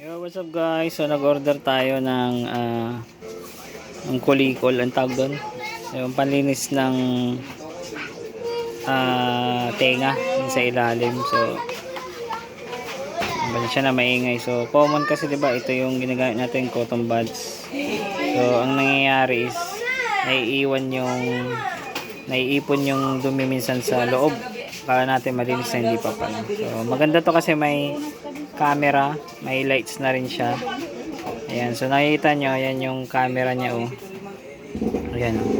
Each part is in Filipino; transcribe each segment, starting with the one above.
Yo, what's up guys? So nag-order tayo ng ah ng kulikol ang tawag doon. Yung panlinis ng ah tenga sa ilalim. So Bali siya na maingay. So common kasi 'di ba ito yung ginagamit natin cotton buds. So ang nangyayari is naiiwan yung naiipon yung dumi minsan sa loob para natin malinis na hindi pa pala. So maganda to kasi may camera, may lights na rin siya. Ayan, so nakikita nyo, ayan yung camera niya oh. Ayan oh.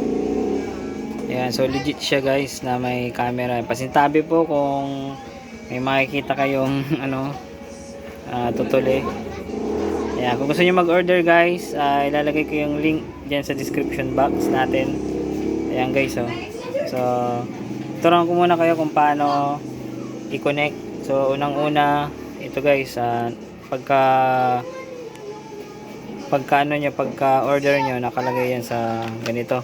Ayan, so legit siya guys na may camera. Pasintabi po kung may makikita kayong ano, ah, tutuli. Ayan, kung gusto niyo mag-order guys, ah, ilalagay ko yung link dyan sa description box natin. Ayan guys oh. So, turuan ko muna kayo kung paano i-connect. So, unang-una, ito guys, ah, pagka pagka ano nyo, pagka order nyo, nakalagay yan sa ganito.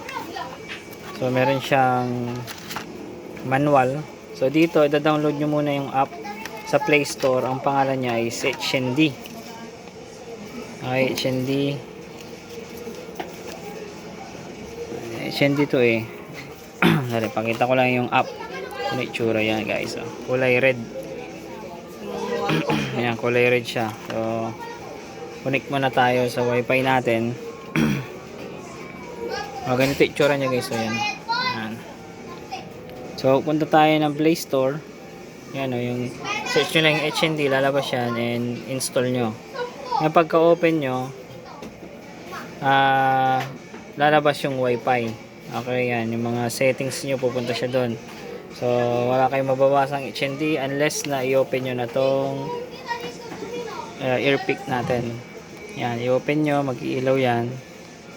So, meron siyang manual. So, dito, ida-download nyo muna yung app sa Play Store. Ang pangalan niya is HND. Okay, HND. HND to eh. Dali, pakita ko lang yung app. Ano itsura yan guys. Oh. Kulay red. Ayan, kulay red siya. So, connect muna tayo sa wifi natin. o, ganito yung itsura niya guys. So, yan. Ayan. So, punta tayo ng Play Store. Yan o, yung search nyo lang yung HND, lalabas yan and install nyo. Ngayon, pagka-open nyo, ah, lalabas yung wifi. Okay, yan. Yung mga settings nyo, pupunta siya doon. So, wala kayong mababasang HND unless na i-open nyo na tong uh, ear pick natin. Yan, i-open nyo, mag-iilaw yan.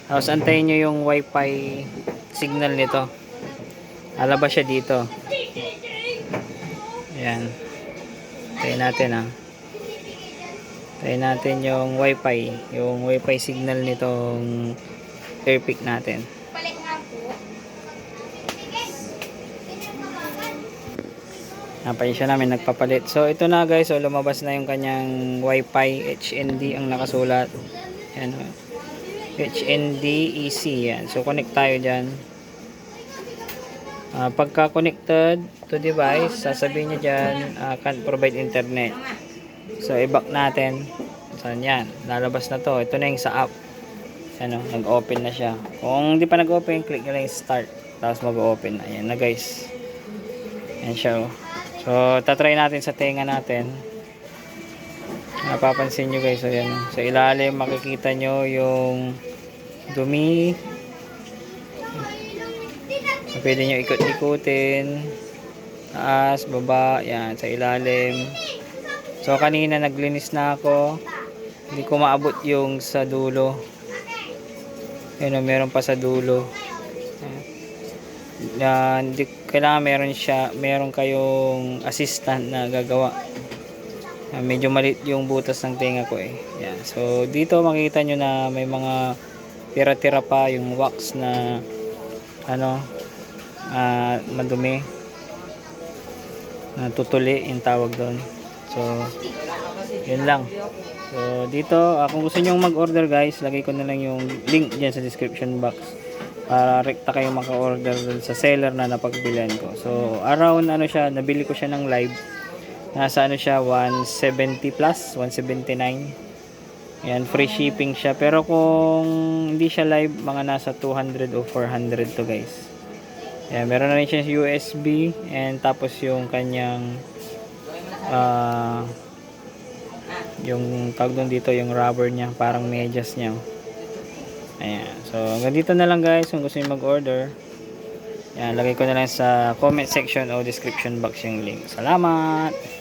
Tapos, antayin nyo yung wifi signal nito. Alabas siya dito. Ayan. Tayin natin ah. Tayin natin yung wifi. Yung wifi signal nitong ear pick natin. Napain siya namin nagpapalit. So ito na guys, so lumabas na yung kanyang Wi-Fi HND ang nakasulat. Yan. oh. HND EC yan. So connect tayo diyan. Ah, pagka connected to device, sasabihin niya diyan ah, can't provide internet. So i-back natin. Saan yan? Lalabas na to. Ito na yung sa app. Ano, nag-open na siya. Kung hindi pa nag-open, click nyo lang yung start. Tapos mag-open na. Ayan na guys. Ayan siya oh. So, tatry natin sa tenga natin. Napapansin nyo guys, ayan. Sa ilalim, makikita nyo yung dumi. Pwede nyo ikot-ikutin. Taas, baba, yan, sa ilalim. So, kanina naglinis na ako. Hindi ko maabot yung sa dulo. Ayan, oh, meron pa sa dulo. Yan, hindi kailangan meron siya, meron kayong assistant na gagawa. Yan, medyo maliit yung butas ng tenga ko eh. Yan. So dito makikita nyo na may mga tira-tira pa yung wax na ano ah madumi na tutuli yung tawag doon. So yun lang. So dito, ah, kung gusto nyo mag-order guys, lagay ko na lang yung link dyan sa description box para rekta kayo maka-order sa seller na napagbilan ko. So, around ano siya, nabili ko siya ng live. Nasa ano siya, 170 plus, 179. Ayan, free shipping siya. Pero kung hindi siya live, mga nasa 200 o 400 to guys. Ayan, meron na rin siya USB and tapos yung kanyang ah yung tawag dito, yung rubber niya, parang medyas niya. Ayan. So, hanggang dito na lang guys kung gusto niyo mag-order. Ayan, lagay ko na lang sa comment section o description box yung link. Salamat!